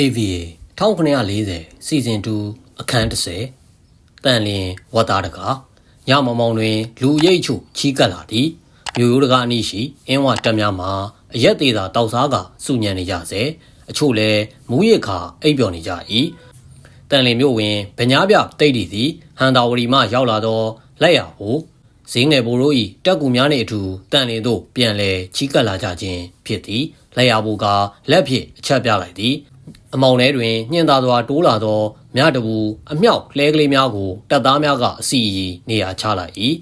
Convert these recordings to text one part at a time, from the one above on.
AVA 1940စီဇန်2အခန်း30တန်လင်ဝတ်သားတကာညမမောင်တွင် လူရိတ်ချို့ချီးကပ်လာသည်မြို့ရိုးတကာအနည်းရှိအင်းဝတက်များမှာအရက်သေးသာတောက်စားကစုညံနေကြစေအချို့လည်းမူးရခါအိပ်ပျော်နေကြ၏တန်လင်မြို့ဝင်ဗညားပြတိတ်တီသည်ဟန်တာဝရီမှရောက်လာသောလက်ရဟုဈေးငယ်ဘိုးတို့၏တက်ကူများနှင့်အတူတန်လင်တို့ပြန်လဲချီးကပ်လာကြခြင်းဖြစ်သည်လက်ရဘိုးကလက်ဖြင့်အချက်ပြလိုက်သည် အမောင်ထဲတွင်ညှင်သာစွာတိုးလာသောမြတဘူအမြောက်လဲကလေးများကိုတပ်သားများကအစီအီနေရာချလိုက်၏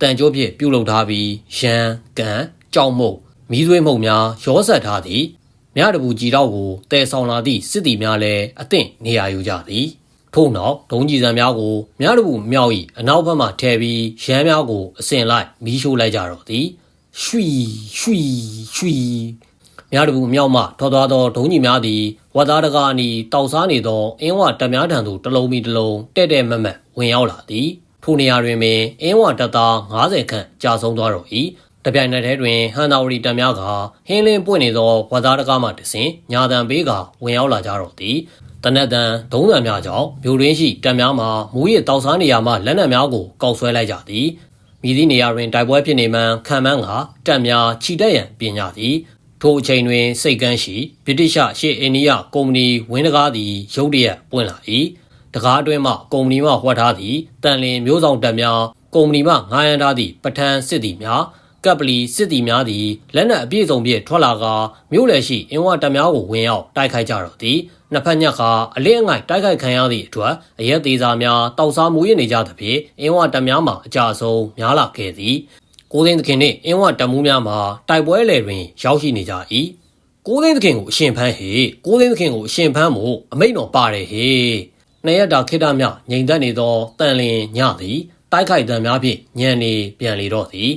တန်ကြိုးဖြင့်ပြုတ်လုပ်ထားပြီးရန်ကန်ကြောက်မုတ်မီးသွေးမှုတ်များရောဆက်ထားသည်မြတဘူကြီးတော့ကိုတဲဆောင်လာသည့်စစ်သည်များလည်းအသင့်နေရာယူကြသည်ထို့နောက်ဒုံကြီးစံများကိုမြတဘူမြောက်၏အနောက်ဘက်မှထဲပြီးရန်များကိုအစင်လိုက်မီးရှို့လိုက်ကြတော့သည်ရွှီရွှီရွှီမြတဘူးအမြောက်မှထော်သွားသောဒုံးကြီးများသည် ဝတ်သားတကားအနီတောက်စားနေသောအင်းဝတပ်များထံသို့တလုံးမီတလုံးတဲ့တဲ့မက်မက်ဝင်ရောက်လာသည်ထိုနေရာတွင်ပင်အင်းဝတပ်သား90ခန့်ကြာဆုံးသွားတော့၏တပြိုင်နက်တည်းတွင်ဟန်တာဝရီတပ်များကဟင်းလင်းပွင့်နေသောဝတ်သားတကားမှတစဉ်ညာတံပေးကဝင်ရောက်လာကြတော့သည်တနက်တန်ဒုံးတံများကြောင့်မြို့ရင်းရှိတပ်များမှမူရစ်တောက်စားနေရာမှလက်နက်များကိုကောက်ဆွဲလိုက်ကြသည်မြည်သည့်နေရာတွင်တိုက်ပွဲဖြစ်နေမှန်ခံမှန်းကတပ်များခြိတက်ရန်ပြင်ကြသည် ထိုအချိန်တွင် စိတ်ကန်းရှိဗြိတိရှရှေ့အိန္ဒိယကုမ္ပဏီဝင်းတကားသည်ရုတ်တရက်ပွင့်လာ၏တကားအတွင်းမှကုမ္ပဏီမှဟွက်ထားသည့်တန်လင်မျိုးဆောင်တပ်များကုမ္ပဏီမှငားရန်ထားသည့်ပထန်စစ်သည်များကပ်ပလီစစ်သည်များသည်လက်နက်အပြည့်စုံဖြင့်ထွက်လာကာမြို့လယ်ရှိအင်းဝတပ်များကိုဝင်ရောက်တိုက်ခိုက်ကြတော့သည်နှစ်ဖက်ညက်ကအလင်းအငိုက်တိုက်ခိုက်ခံရသည့်အတွက်အရက်သေးစာများတောက်စားမူရနေကြသဖြင့်အင်းဝတပ်များမှအကြဆုံးများလာခဲ့သည် ကိုသိန်းသခင်နှင့်အင်းဝတပ်မှုများမှာတိုက်ပွဲလယ်တွင် ရောက်ရှိနေကြ၏ကိုသိန်းသခင်ကိုအရှင်ဖမ်းဟေကိုသိန်းသခင်ကိုအရှင်ဖမ်းမှုအမိန့်တော်ပါတယ်ဟေနှစ်ရက်တာခိတ္တမြငြိမ်သက်နေသောတန်လင်ညသည်တိုက်ခိုက်တံများဖြင့်ညံနေပြန်လေတော့သည်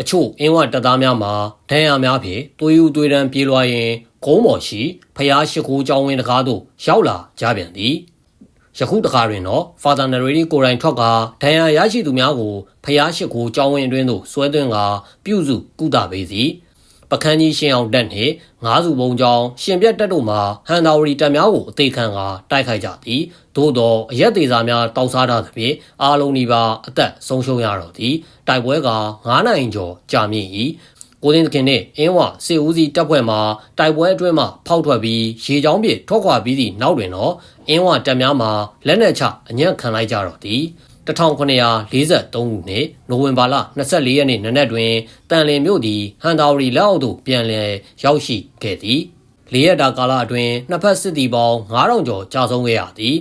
အချို့အင်းဝတပ်သားများမှာဒဏ်ရာများဖြင့်သွေးဦးသွေးတန်းပြေးလွှားရင်းဂုံးပေါ်ရှိဖျားရှိခိုးကျောင်းဝင်းတကားသို့ရောက်လာကြပြန်သည် ယခုတကားတွင်တော့ Father Narity ကိုယ်တိုင်ထွက်ကဒဏ်ရာရရှိသူများကိုဖျားရှိခိုးကျောင်းဝင်းအတွင်းသို့ဆွဲသွင်းကာပြုစုကုသပေးစီပကန်းကြီးရှင်အောင်တက်နှင့်ငါးစုဘုံကြောင်ရှင်ပြတ်တက်တို့မှာဟန်တာဝရီတပ်များကိုအသေးခံကာတိုက်ခိုက်ကြသည်သို့သောအရက်သေးစာများတောက်စားထားသဖြင့်အားလုံးဒီပါအသက်ဆုံးရှုံးရတော့သည်တိုက်ပွဲက9နိုင်ကျော်ကြာမြင့်၏ ကိုသိန်းသခင်နှင့်အင်းဝစေဦးစီတပ်ဖွဲ့မှတိုက်ပွဲအတွင်းမှဖောက်ထွက်ပြီးရေချောင်းပြည့်ထွက်ခွာပြီးသည့်နောက်တွင်တော့အင်းဝတပ်များမှလက်နက်ချအညံ့ခံလိုက်ကြတော့သည်1943ခုနှစ်နိုဝင်ဘာလ24ရက်နေ့နနက်တွင်တန်လင်မြို့သည်ဟန်တာဝရီလက်အောက်သို့ပြန်လည်ရောက်ရှိခဲ့သည်လေးရက်တာကာလအတွင်းနှစ်ဖက်စစ်သည်ပေါင်း9000ကျော်ကြာဆုံးခဲ့ရသည်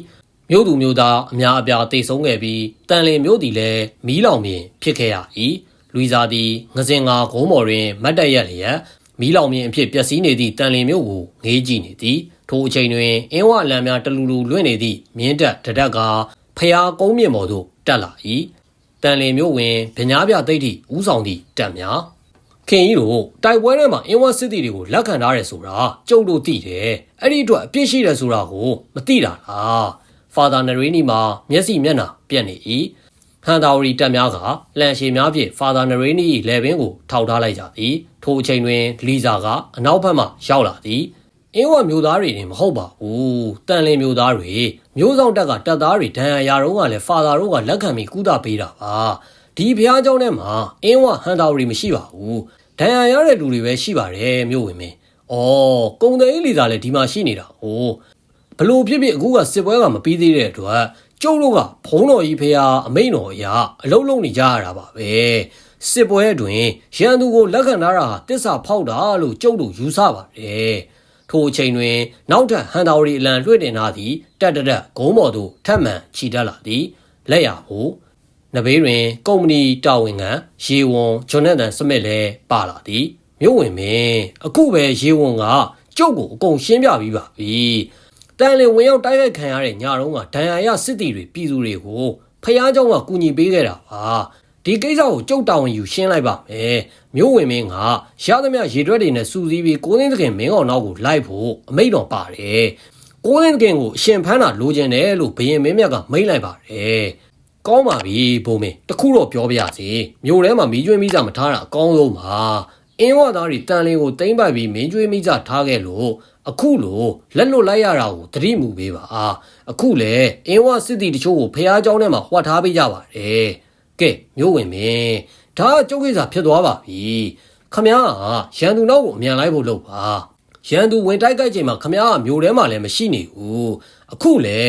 မြို့သူမြို့သားအများအပြားတိတ်ဆုံးခဲ့ပြီးတန်လင်မြို့သည်လည်းမီးလောင်ပြင်ဖြစ်ခဲ့ရ၏ လူစာသည်ငစင်ငါဂုံးမော်တွင်မတ်တက်ရက်လျက်မီးလောင်ပြင်အဖြစ်ပျက်စီးနေသည့်တန်လင်မြို့ကိုငေးကြည့်နေသည်ထိုအချိန်တွင်အင်းဝလံများတလူလူလွင့်နေသည့်မြင်းတက်တဒက်ကဖျားကုန်းမြင့်မော်သို့တက်လာ၏တန်လင်မြို့ဝင်ဗညာပြသိတ်တိဥဆောင်သည့်တပ်များခင်ကြီးတို့တိုက်ပွဲထဲမှာအင်းဝစစ်တီတွေကိုလက်ခံထားတယ်ဆိုတာကျုပ်တို့သိတယ်အဲ့ဒီအတွက်အပြစ်ရှိတယ်ဆိုတာကိုမသိတာလားဖာသာနရီနီမှာမျက်စိမျက်နှာပြက်နေ၏ ဟန်တာဝရီတပ်များကလန်ရှည်များဖြင့်ဖာသာနရီနီ၏လေပင်ကိုထောက်ထားလိုက်ကြသည်ထိုအချိန်တွင်လီဇာကအနောက်ဘက်မှရောက်လာသည်အင်းဝမျိုးသားတွေတင်မဟုတ်ပါဘူးတန်လင်မျိုးသားတွေမျိုးဆောင်တက်ကတပ်သားတွေဒဏ်ရာရာတော့ကလည်းဖာသာတို့ကလက်ခံပြီးကုသပေးတာပါဒီဘုရားကျောင်းထဲမှာအင်းဝဟန်တာတွေမရှိပါဘူးဒဏ်ရာရတဲ့လူတွေပဲရှိပါတယ်မျိုးဝင်မင်းဩကုံတဲ့အေးလီသာလည်းဒီမှာရှိနေတာဟို ဘလို့ဖြစ်ဖြစ်အခုကစစ်ပွဲကမပြီးသေးတဲ့အတွက်ကျုပ်တို့ကဘုံတော်ကြီးဖရာအမိန်တော်အရာအလုံးလုံးနေကြရတာပါပဲစစ်ပွဲအတွင်းရန်သူကိုလက်ခံထားတာဟာတစ္ဆာဖောက်တာလို့ကျုပ်တို့ယူဆပါတယ်ထိုအချိန်တွင် နောက်ထပ်ဟန်တာဝရီအလံလွှင့်တင်ထားသည့်တက်တက်တက်ဂုံးပေါ်သို့ထပ်မံခြိတက်လာသည်လက်ရဟုနဘေးတွင် ကုမ္ပဏီတာဝန်ခံရေဝန်ဂျွန်နက်တန်စမစ်လည်းပါလာသည်မြို့ဝင်မင်းအခုပဲရေဝန်ကကျုပ်ကိုအကုန်ရှင်းပြပြီးပါပြီ တန်လင်ဝင်ရောက်တိုက်ခိုက်ခံရတဲ့ညတုန်းကဒဏ်ရာရစစ်တီတွေပြည်သူတွေကိုဖះเจ้าကကူညီပေးခဲ့တာပါဒီကိစ္စကိုကြုတ်တာဝန်ယူရှင်းလိုက်ပါမယ်မြို့ဝင်မင်းကရသမျှရေတွက်တွေနဲ့စူးစီးပြီးကိုသိန်းသခင်မင်းအောင်နောက်ကိုလိုက်ဖို့အမိန့်တော်ပါတယ်ကိုသိန်းသခင်ကိုအရှင်ဖမ်းတာလိုချင်တယ်လို့ဘရင်မင်းမြတ်ကမိန့်လိုက်ပါတယ်ကောင်းပါပြီဘုံမင်းတခုတော့ပြောပြရစီမြို့ထဲမှာမီးကျွင်းမိစားမထားတာအကောင်းဆုံးပါ အင်းဝသားတွေတန်လင်းကိုတိမ့်ပိုက်ပြီးမင်းကျွေးမိကြထားခဲ့လို့အခုလိုလက်လွတ်လိုက်ရတာကိုသတိမူပေးပါအခုလေအင်းဝစစ်တီတချို့ကိုဖះเจ้าထဲမှာဟွက်ထားပေးကြပါတယ်ကဲမျိုးဝင်မင်းဒါကကျုပ်ကိစ္စဖြစ်သွားပါပြီခမည်းကရန်သူနောက်ကိုအမြန်လိုက်ဖို့လုပ်ပါရန်သူဝင်တိုက်ကြိုက်ချိန်မှာခမည်းကမျိုးထဲမှာလည်းမရှိနေဘူးအခုလေ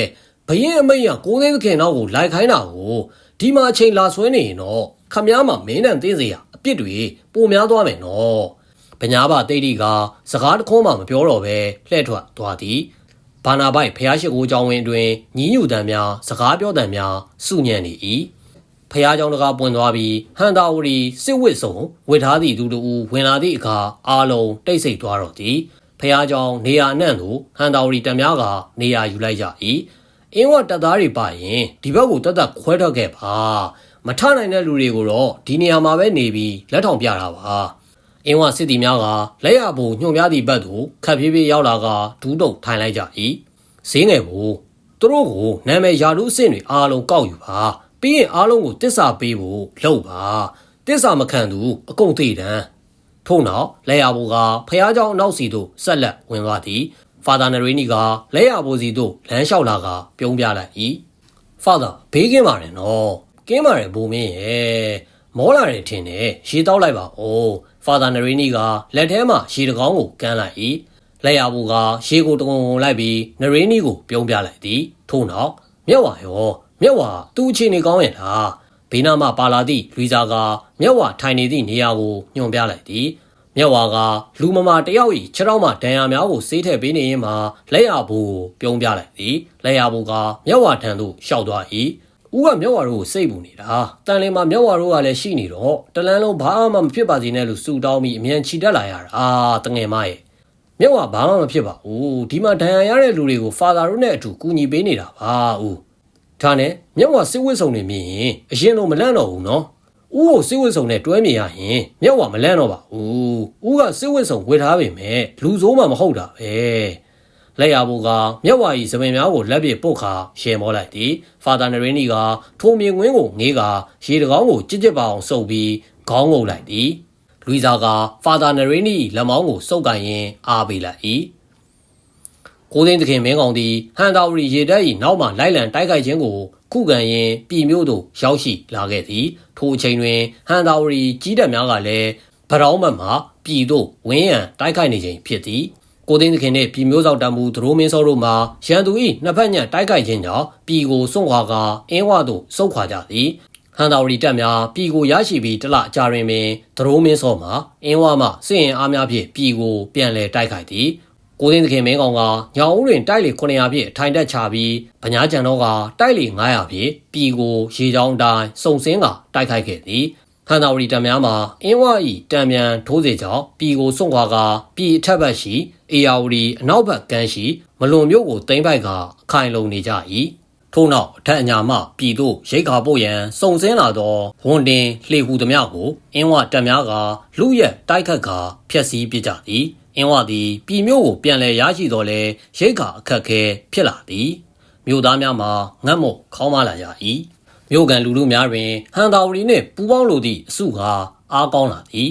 ဘရင်အမိတ်ကကိုသိန်းသခင်နောက်ကိုလိုက်ခိုင်းတာကိုဒီမှာအချိန်လာဆွဲနေရင်တော့ခမည်းမှာမင်းတန်သိစေရ အပြစ်တွေပိုများသွားမယ်နော်။ပညာပါတိတ်တိကစကားတခုမှမပြောတော့ဘဲလှဲ့ထွက်သွားသည်။ဘာနာပိုက်ဖျားရှိခိုးကြောင်းဝင်တွင်ညင်းညူတံများစကားပြောတံများစုညံ့နေ၏။ဖျားကြောင်တကားပွင့်သွားပြီးဟန်တာဝရီစစ်ဝစ်စုံဝစ်ထားသည့်သူတို့ဦးဝင်လာသည့်အခါအာလုံးတိတ်ဆိတ်သွားတော့သည်။ဖျားကြောင်နေရာအနှံ့သို့ဟန်တာဝရီတံများကနေရာယူလိုက်ကြ၏။အင်းဝတပ်သားတွေပါရင်ဒီဘက်ကိုတက်တက်ခွဲထွက်ခဲ့ပါ မထနိုင်တဲ့လူတွေကိုတော့ဒီနေရာမှာပဲနေပြီးလက်ထောင်ပြတာပါအင်းဝစစ်တီများကလက်ရဘုံညွှန်ပြသည့်ဘက်သို့ခပ်ပြေးပြေးရောက်လာကဒူးတုံထိုင်လိုက်ကြ၏ဈေးငယ်ကိုသူတို့ကိုနာမည်ယာလူအဆင့်တွေအားလုံးကောက်ယူပါပြီးရင်အားလုံးကိုတစ္ဆာပေးဖို့လုပ်ပါတစ္ဆာမခံသူအကုန်သိတန်းထို့နောက်လက်ရဘိုးကဖះเจ้าအနောက်စီသို့ဆက်လက်ဝင်သွားသည်ဖာသာနရီနီကလက်ရဘိုးစီသို့လမ်းလျှောက်လာကပြုံးပြလိုက်၏ဖာသာဘေးကင်းပါတယ်နော် ကင်းပါတယ်ဘိုးမင်းရဲ့မောလာတယ်ထင်တယ်ရေတောက်လိုက်ပါဦးဖာသာနရီနီကလက်ထဲမှာရေတကောင်းကိုကမ်းလိုက်၏လက်ရဘိုးကရေကိုတကုံကုံလိုက်ပြီးနရီနီကိုပြုံးပြလိုက်သည်ထို့နောက်မြက်ဝါရောမြက်ဝါသူ့အခြေအနေကောင်းရဲ့လားဘေးနားမှာပါလာသည့်လူစားကမြက်ဝါထိုင်နေသည့်နေရာကိုညွှန်ပြလိုက်သည်မြက်ဝါကလူမမာတယောက်၏ခြေထောက်မှဒဏ်ရာများကိုဆေးထည့်ပေးနေရင်မှလက်ရဘိုးကိုပြုံးပြလိုက်သည်လက်ရဘိုးကမြက်ဝါထံသို့ရှောက်သွား၏ ဦးကမြက်ဝါတို့ကိုစိတ်ပူနေတာတန်လင်းမှာမြက်ဝါတို့ကလည်းရှိနေတော့တလန်းလုံးဘာမှမဖြစ်ပါစေနဲ့လို့စူတောင်းပြီးအမြန်ချီတက်လာရတာတငယ်မရဲ့မြက်ဝါဘာမှမဖြစ်ပါဘူးဒီမှာဒဏ်ရာရတဲ့လူတွေကိုဖာသာတို့နဲ့အတူကူညီပေးနေတာပါဦးဒါနဲ့မြက်ဝါစစ်ဝစ်စုံနေမြင်ရင်အရင်လိုမလန့်တော့ဘူးနော်ဦးကိုစစ်ဝစ်စုံနဲ့တွဲမြင်ရရင်မြက်ဝါမလန့်တော့ပါဘူးဦးကစစ်ဝစ်စုံဝေထားပေမဲ့လူဆိုးမှမဟုတ်တာပဲ လက်ရဘိုးကမြက်ဝါကြီးစပင်များကိုလက်ပြပုတ်ခါရှယ်မောလိုက်သည်ဖာသာနရင်းနီကထိုမြင်ကွင်းကိုငေးကရေတကောင်းကိုကြစ်ကြစ်ပအောင်စုပ်ပြီးခေါင်းငုံလိုက်သည်လူီဇာကဖာသာနရင်းနီလက်မောင်းကိုစုပ်ကန်ရင်းအားပေးလိုက်၏ကိုသိန်းသခင်မင်းကောင်သည်ဟန်တာဝရီရေတက်၏နောက်မှလိုက်လံတိုက်ခိုက်ခြင်းကိုခုခံရင်းပြည်မျိုးသို့ရောက်ရှိလာခဲ့သည်ထိုအချိန်တွင်ဟန်တာဝရီကြီးတပ်များကလည်းဗရောင်းမတ်မှပြည်သို့ဝင်းရန်တိုက်ခိုက်နေခြင်းဖြစ်သည် ကိုသိန်းသခင်နှင့်ပြည်မျိုးဆောင်တမှုဒရိုးမင်းစောတို့မှရန်သူ၏နှစ်ဖက်ညံတိုက်ခိုက်ခြင်းကြောင့်ပြည်ကိုစွန့်ခွာကအင်းဝသို့ဆုတ်ခွာကြသည်ဟန်တာဝရီတပ်များပြည်ကိုရရှိပြီးတလအကြာတွင်ပင်ဒရိုးမင်းစောမှအင်းဝမှစစ်ရင်အားများဖြင့်ပြည်ကိုပြန်လည်တိုက်ခိုက်သည်ကိုသိန်းသခင်မင်းကောင်ကညောင်ဦးတွင်တိုက်လေ900ဖြင့်ထိုင်တက်ချပြီးဗညာကြံတော့ကတိုက်လေ900ဖြင့်ပြည်ကိုရေချောင်းတိုင်းစုံစင်းကတိုက်ခိုက်ခဲ့သည်ဟန်တာဝရီတပ်များမှာအင်းဝဤတံမြန်ထိုးစေကြောင့်ပြည်ကိုစွန့်ခွာကပြည်အထက်ဘက်ရှိ အေယာဝရီအနောက်ဘက်ကမ်းရှိမလွန်မြို့ကိုသိမ်းပိုက်ကအခိုင်လုံနေကြ၏ထို့နောက်အထက်အညာမှပြည်သို့ရိတ်ခါပို့ရန်စုံစင်းလာသောဝန်တင်လှေဟူသမျှကိုအင်းဝတပ်များကလူရက်တိုက်ခတ်ကာဖျက်ဆီးပစ်ကြသည်အင်းဝသည်ပြည်မျိုးကိုပြန်လည်ရရှိတော်လဲရိတ်ခါအခက်ခဲဖြစ်လာသည်မြို့သားများမှာငတ်မို့ခေါင်းမလာရ၏မြို့ကန်လူလူများတွင်ဟန်တာဝရီနှင့်ပူပေါင်းလိုသည့်အစုကအားကောင်းလာသည်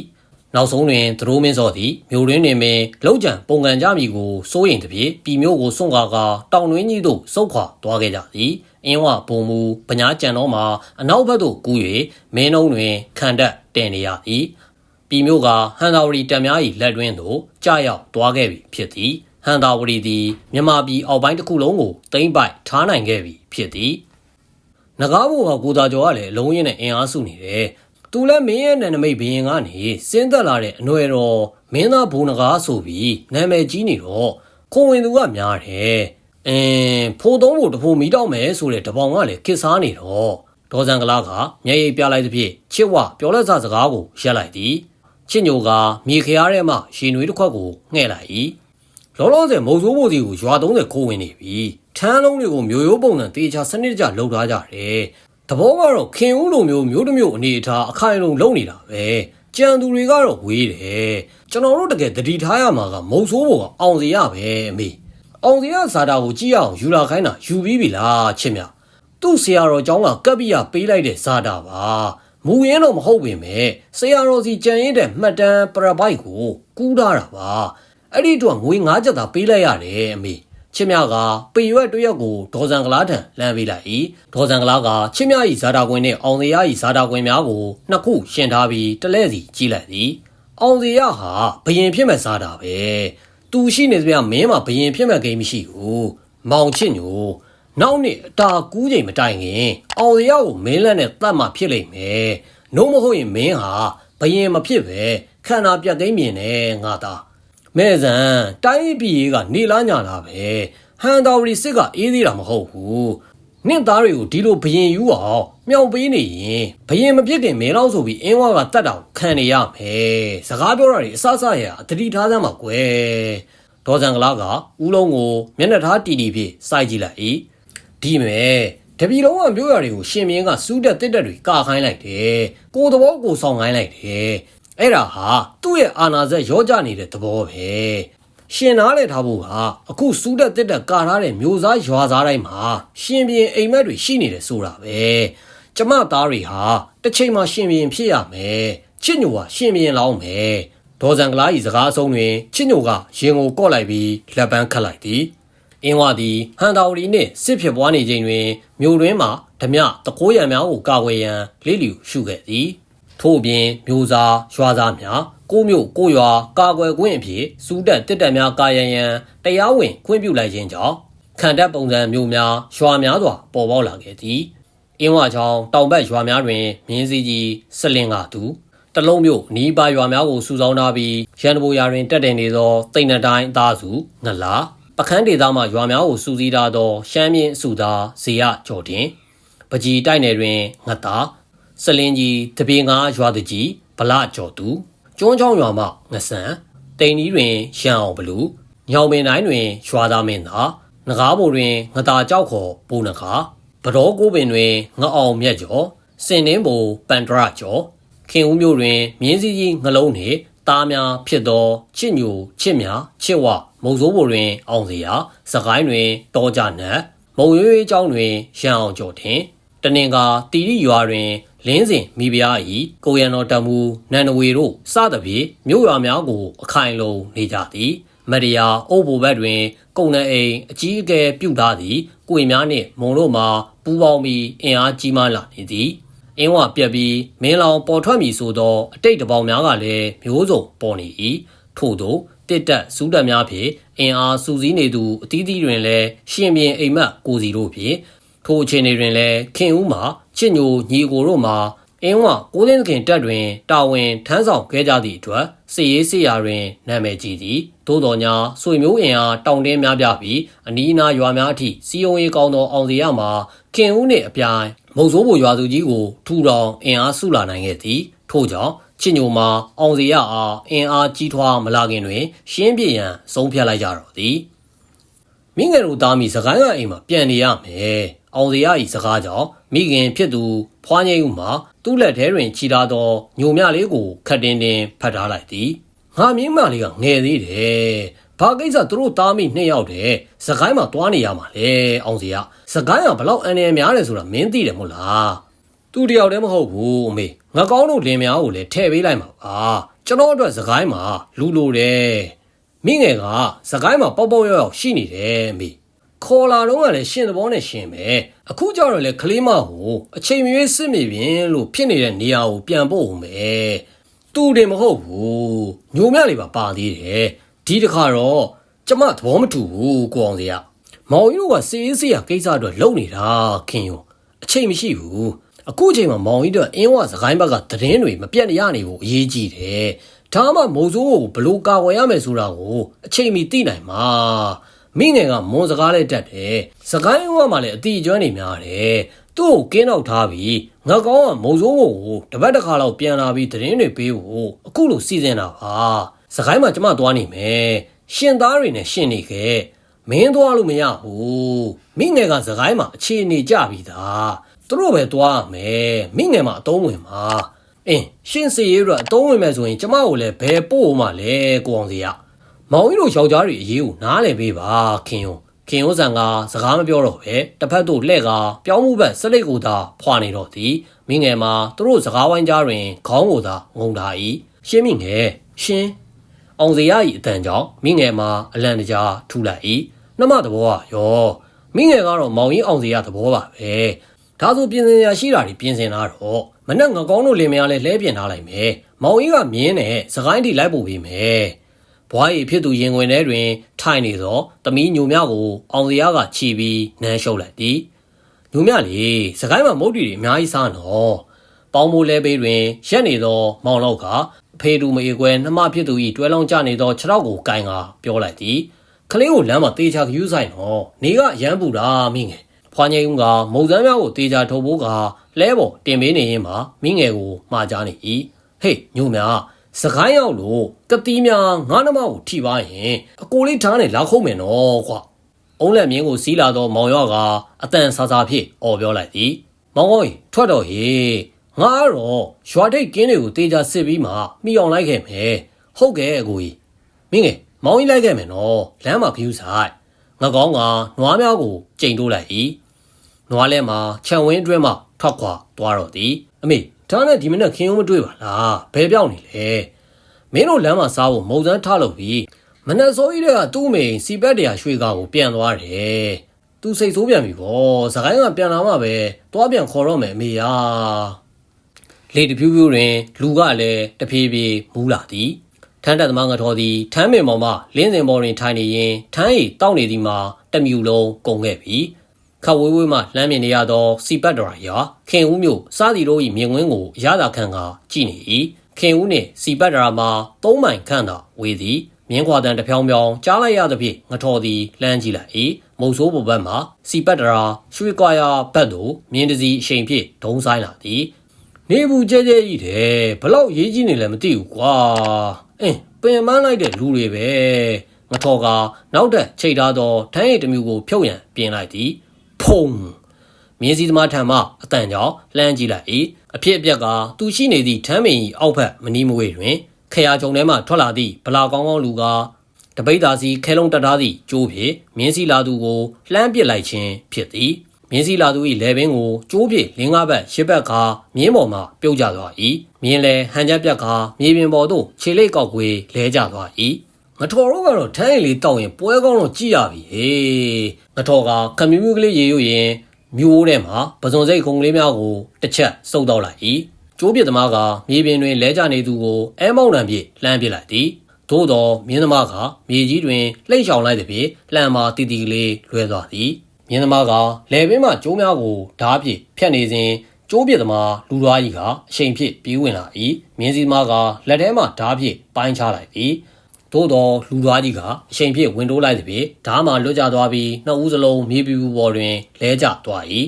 နောက်ဆုံးတွင်သရိုးမင်းစောသည်မြို့ရင်းတွင်ပင်လောက်ကျန်ပုံကန်ကြမည်ကိုစိုးရင်တပြေပြည်မျိုးကိုစွန့်ကားကတောင်တွင်းကြီးသို့စုတ်ခွာသွားခဲ့ကြသည်အင်းဝဘုံမူပညာကြံတော်မှာအနောက်ဘက်သို့ကူး၍မင်းနှုံးတွင်ခံတက်တင်နေရသည်ပြည်မျိုးကဟန်တာဝရီတပ်များ၏လက်တွင်းသို့ကြာရောက်သွားခဲ့ပြီဖြစ်သည်ဟန်တာဝရီသည်မြန်မာပြည်အောက်ပိုင်းတစ်ခုလုံးကိုသိမ်းပိုက်ထားနိုင်ခဲ့ပြီဖြစ်သည်နဂါးဘုံကကိုသာကျော်ကလည်းအလုံးရင်းနဲ့အင်အားစုနေတယ် သူလည်းမင်းရဲ့နာမည်ဘရင်ကနေစင်းသက်လာတဲ့အနွယ်တော်မင်းသားဘုံနဂါးဆိုပြီးနာမည်ကြီးနေတော့ခွန်ဝင်သူကများတယ်အင်းဖိုးသုံးဖို့တဖိုးမီတော့မယ်ဆိုတဲ့တပေါင်ကလည်းခစ်စားနေတော့ဒေါ်စံကလာကမျက်ရည်ပြလိုက်သဖြင့်ချစ်ဝပြောလက်စားစကားကိုရက်လိုက်သည်ချစ်ညိုကမြေခရားထဲမှရှင်နွေတစ်ခွက်ကိုငှဲ့လိုက်၏လောလောဆယ်မုံစိုးမိုးစီကိုရွာ30ခိုးဝင်နေပြီထန်းလုံးတွေကိုမျိုးရိုးပုံစံတေချာစနစ်တကျလှုပ်ထားကြတယ် တဘောကတော့ခင်ဦးလိုမျိုးမျိုးတစ်မျိုးအနေအထားအခိုင်အလုံလုပ်နေတာပဲကြံသူတွေကတော့ဝေးတယ်ကျွန်တော်တို့တကယ်တတိထားရမှာကမုံဆိုးဘောကအောင်စီရပဲအမေအောင်စီရဇာတာကိုကြည့်အောင်ယူလာခိုင်းတာယူပြီးပြီလားချစ်မြသူ့ဆရာတော်ကျောင်းကကပ်ပိယပေးလိုက်တဲ့ဇာတာပါမမူရင်းတော့မဟုတ်ပေမဲ့ဆရာတော်စီကြံရင်တဲ့မှတ်တမ်းပရပိုက်ကိုကူးထားတာပါအဲ့ဒီတော့ငွေ9ကျပ်သာပေးလိုက်ရတယ်အမေ ချစ်မြကပေရွက်တရက်ကိုဒေါ်စံကလားထံလမ်းပေးလိုက်၏ဒေါ်စံကလားကချစ်မြ၏ဇာတာကွင်းနှင့်အောင်စရာ၏ဇာတာကွင်းများကိုနှစ်ခုရှင်ထားပြီးတလဲစီကြည့်လိုက်သည်အောင်စရာဟာဘယင်ဖြစ်မဲ့ဇာတာပဲသူရှိနေစမြမင်းမှာဘယင်ဖြစ်မဲ့ဂိမ်းမရှိဘူးမောင်ချစ်ညိုနောက်နှစ်အတာကူးချိန်မတိုင်ခင် အောင်စရာကိုမင်းလက်နဲ့တတ်မှဖြစ်လိမ့်မယ်နှုံးမဟုတ်ရင်မင်းဟာဘယင်မဖြစ်ပဲခန္ဓာပြတ်သိမ်းမြင်နေငါသား မဲဆန်တိုင်းပြည်ကနေလားညာလားပဲဟန်တော်ရီစစ်ကအေးသေးတာမဟုတ်ဘူးနင့်သားတွေကိုဒီလိုဘယင်ယူအောင်မြောက်ပေးနေရင်ဘယင်မပြစ်ခင်မဲလောက်ဆိုပြီးအင်းဝါကတတ်တောင်ခံနေရမယ်စကားပြောတာတွေအဆအဆရအတတိထားစမ်းပါကွယ်ဒေါ်စံကလာကဦးလုံးကိုမျက်နှာထားတီတီဖြင့်စိုက်ကြည့်လိုက်၏ဒီမဲ့တပီလုံးကပြောရတွေကိုရှင်မင်းကစူးတက်တက်တက်တွေကာခိုင်းလိုက်တယ်ကိုယ်တော်ကိုဆောင်ခိုင်းလိုက်တယ် အဲ့ဒါဟာသူ့ရဲ့အာနာဇက်ရောကြနေတဲ့သဘောပဲရှင်နားလဲထားဖို့ဟာအခုစူးတက်တက်တက်ကာထားတဲ့မျိုးစားရွာစားတိုင်းမှာရှင်ပြင်းအိမ်မက်တွေရှိနေတယ်ဆိုတာပဲကျမသားတွေဟာတစ်ချိန်မှာရှင်ပြင်းဖြစ်ရမယ်ချစ်ညိုကရှင်ပြင်းလောင်းမယ်ဒေါ်စံကလာဤစကားအဆုံးတွင်ချစ်ညိုကရင်ကိုကော့လိုက်ပြီးလက်ပန်းခတ်လိုက်သည်အင်းဝသည်ဟန်တော်ရီနှင့်စစ်ဖြစ်ပွားနေချိန်တွင် မြို့တွင်မှဓမြတကိုးရံများကိုကာကွယ်ရန်လေးလျူရှုခဲ့သည် ထို့ပြင်မျိုးစားရွာသားများကိုမျိုးကိုရွာကာကွယ်ခွင့်အဖြစ်စူးတက်တစ်တက်များကာယံရန်တရားဝင်ခွင့်ပြုလိုက်ခြင်းကြောင့်ခံတပ်ပုံစံမျိုးများရွာများစွာပေါ်ပေါက်လာခဲ့သည်အင်းဝချောင်းတောင်ဘက်ရွာများတွင်မြင်းစည်းကြီးစလင်ကသူတလုံးမျိုးနီးပါရွာများကိုစုဆောင်းထားပြီးရန်တဘူရာတွင်တက်တင်နေသောတိန်နတိုင်းအသားစုငလာပခန်းဒေသမှရွာများကိုစုစည်းထားသောရှမ်းမြင့်စုသားဇေယကျော်တင်ပကြီးတိုက်နယ်တွင်ငတာ စလင်းကြီးတပေငါရွာတကြီးဗလကျော်သူကျွန်းချောင်းရွာမှငဆန်တိန်ကြီးတွင်ရန်အောင်ဘလူညောင်ပင်တိုင်းတွင်ရွာသားမင်းသာငကားဘိုတွင်ငတာကြောက်ခေါ်ပူနခါဗတော်ကိုပင်တွင်ငအောင်မြတ်ကျော်စင်နှင်းဘိုပန်ဒရကျော်ခင်ဦးမြို့တွင်မြင်းစည်းကြီးငလုံးနှင့်သားများဖြစ်သောချစ်ညိုချစ်မြချစ်ဝမုံစိုးဘိုတွင် အောင်စရာစကိုင်းတွင်တောကြနတ်မုံရွေးကျောင်းတွင်ရန်အောင်ကျော်ထင်တနင်္ဂါတီရီရွာတွင် လင်းစဉ်မိဖုရား၏ကိုရံတော်တမူနန္ဒဝေတို့စသဖြင့်မြို့ရွာများကို အခိုင်လုံနေကြသည်မရိယာအုပ်ဘိုဘက်တွင် ကုံနအိမ်အကြီးအကဲပြုတ်သားသည်ကိုင်များနှင့်မုံတို့မှာပူပေါင်းပြီးအင်အားကြီးမားလာနေသည်အင်းဝပြက်ပြီးမင်းလောင်ပေါ်ထွက်မည်ဆိုသောအတိတ်တပေါင်းများကလည်းမျိုးစုံပေါ်နေ၏ထို့သောတစ်တက်စူးတက်များဖြင့်အင်အားစူးစီးနေသူအသီးသီးတွင်လည်းရှင်ပြန်အိမ်မက်ကိုစီတို့ဖြင့်ထိုအခြေအနေတွင်လည်းခင်ဦးမှာ ချစ်ညိုညီကိုတို့မှာအင်းဝကိုလင်းခင်တက်တွင်တာဝန်ထမ်းဆောင်ခဲ့ကြသည့်အတွက်စီရေးစီရာတွင်နာမည်ကြီးသည်သို့တော်ညာဆွေမျိုးအင်အားတောင်တင်းများပြပြီးအနီးအနားရွာများအထိစီယုံရေးကောင်းသောအောင်စီရမှာခင်ဦးနှင့်အပြိုင်မုံစိုးဘိုရွာသူကြီးကိုထူထောင်အင်အားစုလာနိုင်ခဲ့သည်ထို့ကြောင့်ချစ်ညိုမှာအောင်စီရအားအင်အားကြီးထွားမလာခင်တွင် ရှင်းပြရန်ဆုံးဖြတ်လိုက်ကြတော့သည်မိငယ်တို့သားမိစကိုင်းကအိမ်မှာပြန်နေရမယ်အောင်စီရ၏စကားကြောင့် မိခင်ဖြစ်သူဖွားငိမ့်ဦးမှာသူ့လက်ထဲတွင်ခြိထားသောညိုမြလေးကိုခတ်တင်းတင်းဖတ်ထားလိုက်သည်ငါမြင်းမလေးကငယ်သေးတယ်ဘာကိစ္စသူတို့သားမိနှစ်ယောက်တည်းစကိုင်းမှာတွားနေရမှာလေအောင်စီရစကိုင်းကဘလောက်အန်ရများတယ်ဆိုတာမင်းသိတယ်မို့လားသူတယောက်တည်းမဟုတ်ဘူးအမေငါကောင်းတို့လင်များကိုလည်းထည့်ပေးလိုက်မှာပါကျွန်တော်အတွက်စကိုင်းမှာလူလိုတယ်မိငယ်ကစကိုင်းမှာပေါက်ပေါက်ရောက်ရောက်ရှိနေတယ်အမေ ခေါ်လာတော့ကလည်းရှင်သဘောနဲ့ရှင်ပဲအခုကျတော့လေကလေးမကိုအချိန်မရွေးစစ်မိပြင်လို့ဖြစ်နေတဲ့နေရာကိုပြန်ပို့ဦးမယ်သူတင်မဟုတ်ဘူးညိုမြလေးပါပါသေးတယ်ဒီတခါတော့ကျမသဘောမတူဘူးကိုအောင်စရာမောင်ကြီးတို့ကစီးစီးရကိစ္စအတွက်လုံနေတာခင်ယုံအချိန်မရှိဘူးအခုအချိန်မှာမောင်ကြီးတို့အင်းဝစကိုင်းဘက်ကသတင်းတွေမပြတ်ရနေဖို့အရေးကြီးတယ်ဒါမှမုံစိုးကိုဘလို့ကာဝယ်ရမယ်ဆိုတာကိုအချိန်မီသိနိုင်မှာ မိငယ်ကမွန်စကားလေးတက်တယ်စကိုင်းဝမှာလည်းအတီအကျွမ်းနေများတယ်သူ့ကိုကင်းတော့ထားပြီးငါကောင်းကမုံစိုးကိုတပတ်တစ်ခါလောက်ပြန်လာပြီးသတင်းတွေပေးဖို့အခုလိုစီစဉ်တာပါစကိုင်းမှာကျမသွားနေမယ်ရှင်သားတွေနဲ့ရှင်နေခဲ့မင်းသွားလို့မရဘူးမိငယ်ကစကိုင်းမှာအခြေအနေကြပြီသားသူတို့ပဲသွားမယ်မိငယ်မှာအတုံးဝင်မှာအင်းရှင်စီရဲတော့အတုံးဝင်မယ်ဆိုရင်ကျမကိုလည်းဘယ်ပို့မှလဲကိုအောင်စီရ မောင်ကြီးတို့ယောက်ျားတွေအရေးကိုနားလည်ပေးပါခင်ယုံခင်ဦးဆန်ကစကားမပြောတော့ပဲတစ်ဖက်သို့လှဲ့ကပြောင်းမှုဘက်စလိတ်ကိုသာဖွာနေတော့သည်မင်းငယ်မှာသူတို့စကားဝိုင်းကြားတွင်ခေါင်းကိုသာငုံထား၏ရှင်းမင်းငယ်ရှင်းအောင်စရာ၏အတန်ကြောင့်မင်းငယ်မှာအလံတကြားထူလိုက်၏နှမသဘောကရောမင်းငယ်ကတော့မောင်ကြီးအောင်စရာသဘောပါပဲဒါဆိုပြင်စင်ရရှိတာတွေပြင်ဆင်လာတော့မနဲ့ငကောင်းတို့လင်မယားလဲလှဲပြင်ထားလိုက်မယ်မောင်ကြီးကမြင်းနဲ့စကိုင်းတီလိုက်ပို့ပေးမယ် ဘွားရီဖြစ်သူရင်ခွင်ထဲတွင် ထိုင်နေသောတမီးညိုမြကိုအောင်စရာကခြီပြီးနမ်းရှုပ်လိုက်သည်ညိုမြလေစကိုင်းမှာမုတ်တီတွေအများကြီးစားနော်ပေါင်းမိုးလဲပေးတွင်ရက်နေသော မောင်လောက်ကအဖေတူမအေကွယ်နှမဖြစ်သူ၏တွဲလောင်းကျနေသောခြေထောက်ကိုကိုင်ကပြောလိုက်သည်ကလေးကိုလမ်းမှာတေချာယူဆိုင်နော်နေကရမ်းပူတာမိငယ်ဖွာငိမ်ဦးကမုံစမ်းများကိုတေချာထုတ်ဖို့ကလဲပေါ်တင်ပေးနေရင်မှမိငယ်ကိုမှားကြနေ၏ဟေးညိုများ စကိုင်းရောက်လို့ကတိများငါးနှမကိုထိပါရင်အကိုလေးထားနဲ့လာခုံးမယ်နော်ကွာအုံးလက်မြင်းကိုစီးလာသောမောင်ရော့ကအတန်ဆာဆာဖြင့်អော်ပြောလိုက်သည်မောင်ကြီးထွက်တော့ဟေးငါကတော့ရွာထိတ်ကင်းတွေကိုတေချာစစ်ပြီးမှမိအောင်လိုက်ခဲ့မယ်ဟုတ်ကဲ့အကိုကြီးမင်းငယ်မောင်ကြီးလိုက်ခဲ့မယ်နော်လမ်းမှာဖျူးဆိုင်ငကောင်းကနွားများကိုကြိမ်တိုးလိုက်၏နွားလဲမှာခြံဝင်းအတွင်းမှထွက်ခွာသွားတော့သည်အမေ ဒါနဲ့ဒီမနေ့ခင်းုံမတွေ့ပါလားဘယ်ပြောင်းနေလဲမင်းတို့လမ်းမှာစားဖို့မုံစမ်းထားလို့ပြီးမနေ့စောကြီးတဲ့ကသူ့မိန်စီပက်တရာရွှေကားကိုပြန်သွားတယ်သူစိတ်ဆိုးပြန်ပြီဗောစကိုင်းကပြန်လာမှပဲသွားပြန်ခေါ်တော့မယ်အမေယာလေတဖြူးဖြူးတွင်လူကလည်းတဖြည်းဖြည်းမူးလာသည်ထန်းတက်သမားငတော်သည်ထမ်းပင်ပေါ်မှလင်းစင်ပေါ်တွင်ထိုင်နေရင်ထမ်းရီတောက်နေသည်မှာတမြူလုံးကုန်ခဲ့ပြီ ခဝေးဝေးမှလှမ်းမြင်နေရသော စီပတ်ဒရာရာခင်ဦးမျိုးစားစီတို့၏မြင်ကွင်းကိုရသာခံကကြည့်နေ၏ခင်ဦးနှင့်စီပတ်ဒရာမှာသုံးမိုင်ခန့်သာဝေးသည်မြင်းခွာတန်တစ်ဖြောင်းဖြောင်းကြားလိုက်ရသဖြင့်ငထော်သည်လှမ်းကြည့်လိုက်၏မုံဆိုးဘဘက်မှစီပတ်ဒရာရွှေကွာယာဘက်သို့မြင်းတစီအချိန်ဖြင့်ဒုံဆိုင်လာသည်နေဘူးကြဲကြဲကြီးတယ်ဘလောက်ရေးကြီးနေလဲမသိဘူးကွာအင်းပင်မလိုက်တဲ့လူတွေပဲငထော်ကနောက်တက်ချိန်ထားသောထမ်းရည်တစ်မျိုးကိုဖြုတ်ရန်ပြင်လိုက်သည် ဖုံမြင်းစည်းသမားထံမှအတန်ကြောင့်လှမ်းကြည့်လိုက်၏အဖြစ်အပျက်ကသူရှိနေသည့်ထမ်းမင်၏အောက်ဘက်မနီးမဝေးတွင်ခရာကြုံထဲမှထွက်လာသည့်ဗလာကောင်းကောင်းလူကတပိတ်သားစီခဲလုံးတက်ထားသည့်ကျိုးဖြင့်မြင်းစီလာသူကိုလှမ်းပစ်လိုက်ခြင်းဖြစ်သည်မြင်းစီလာသူ၏လေပင်ကိုကျိုးဖြင့်လင်းကားဘက်ရှစ်ဘက်ကမြင်းပေါ်မှပြုတ်ကျသွား၏မြင်းလေဟန်ချက်ပြက်ကမြေပြင်ပေါ်သို့ခြေလိပ်ကောက်ကွေးလဲကျသွား၏ ငထော်တို့ကတော့ထန်းရည်လေးတောက်ရင်ပွဲကောင်းတော့ကြည့်ရပြီဟေးငထော်ကခမီးမျိုးကလေးရေရွရင်မျိုးထဲမှာပဇွန်စိတ်ခုံကလေးများကိုတစ်ချက်စုပ်တော့လိုက်၏ကျိုးပြစ်သမားကမြေပြင်တွင်လဲကျနေသူကိုအဲမောင်းတံဖြင့်လှမ်းပစ်လိုက်သည်သို့သောမြင်းသမားကမြေကြီးတွင်လှိမ့်ချောင်လိုက်သည်ဖြင့်လှမ်းမာတီတီကလေးလွဲသွားသည်မြင်းသမားကလယ်ပင်မှကျိုးများကိုဓားဖြင့်ဖြတ်နေစဉ်ကျိုးပြစ်သမားလူသားကြီးကအချိန်ဖြင့်ပြေးဝင်လာ၏မြင်းစည်းသမားကလက်ထဲမှဓားဖြင့်ပိုင်းချလိုက်သည် သို့တော့လူသားကြီးကအချိန်ဖြင့်ဝင်တိုးလိုက်သည်ဖြင့်ဓားမှလွတ်ကျသွားပြီးနှစ်ဦးစလုံးမြေပြူပေါ်တွင်လဲကျသွား၏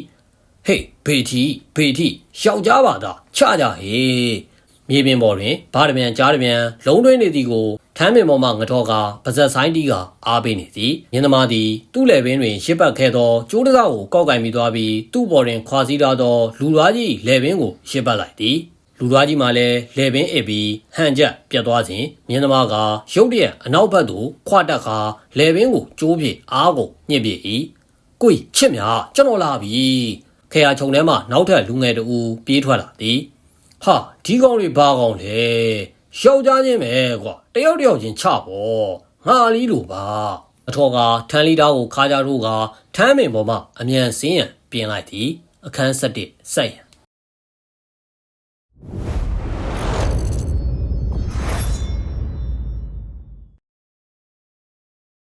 ဟေးဘေတီဘေတီယောက်ျားပါသာချကြဟေးမြေပြင်ပေါ်တွင်ဘားတပြန်ကြားတပြန်လုံးတွင်းနေသည်ကိုထမ်းပင်ပေါ်မှငထောကပါဇက်ဆိုင်တီးကအားပေးနေသည်မြင်းသမားသည်သူ့လယ်ပင်တွင်ရစ်ပတ်ခဲ့သောကျိုးတစားကိုကောက်ကင်ပြီးသွားပြီးသူ့ပေါ်တွင်ခွာစည်းထားသောလူသားကြီးလယ်ပင်ကိုရစ်ပတ်လိုက်သည် လူသားကြီးမှလည်းလေပင်အစ်ပြီးဟန်ချက်ပြတ်သွားစဉ်မြင်းသမားကရုတ်တရက်အနောက်ဘက်သို့ခွာတက်ခါလေပင်ကိုကျိုးပြအားကိုညှစ်ပြ၏ကိုကြီးချစ်မြကျွန်တော်လာပြီခေယာခြုံထဲမှနောက်ထပ်လူငယ်တူပြေးထွက်လာသည်ဟာဒီကောင်တွေဘာကောင်လဲယောက်ျားချင်းပဲကွာတယောက်တယောက်ချင်းချပေါ့ငါလီလိုပါအထော်ကထန်းလီသားကိုခါကြထိုးကထမ်းပင်ပေါ်မှအမြန်စင်းရန်ပြင်လိုက်သည်အခန်း၁၁ဆက်ရန်